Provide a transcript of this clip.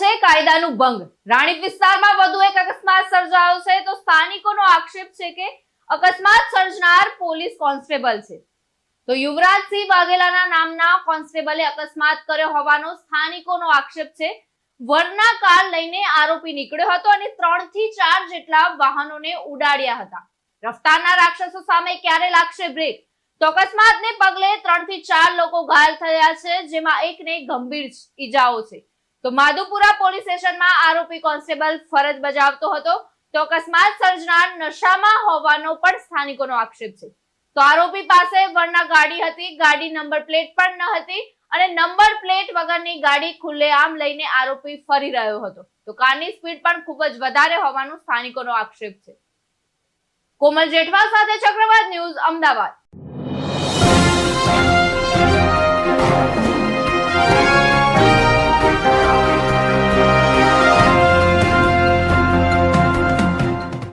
કાયદાનું ભંગ. રાણીપ વિસ્તારમાં વધુ એક અકસ્માત સર્જાયો છે તો સ્થાનિકોનો આક્ષેપ છે કે અકસ્માત સર્જનાર પોલીસ કોન્સ્ટેબલ છે. તો યુવરાજસિંહ વાઘેલાના નામના કોન્સ્ટેબલે અકસ્માત કર્યો હોવાનો સ્થાનિકોનો આક્ષેપ છે. વરના કાર લઈને આરોપી નીકળ્યો હતો અને ત્રણથી ચાર જેટલા વાહનોને ઉડાડ્યા હતા. રફતારના રાક્ષસો સામે ક્યારે લાગશે બ્રેક? તો અકસ્માતને પગલે ત્રણથી ચાર લોકો ઘાયલ થયા છે, જેમાં એકને ગંભીર ઈજાઓ છે. તો માધુપુરા પોલીસ સ્ટેશનમાં આરોપી કોન્સ્ટેબલ ફરજ બજાવતો હતો. તો અકસ્માત સર્જનાર નશામાં હોવાનો પણ સ્થાનિકોનો આક્ષેપ છે. તો આરોપી પાસે વરના ગાડી હતી, ગાડી નંબર પ્લેટ પણ ન હતી અને નંબર પ્લેટ વગરની ગાડી ખુલ્લેઆમ લઈને આરોપી ફરી રહ્યો હતો. તો કારની સ્પીડ પણ ખૂબ જ વધારે હોવાનું સ્થાનિકોનો આક્ષેપ છે. કોમલ જેઠવા સાથે ચક્રવાત ન્યૂઝ અમદાવાદ.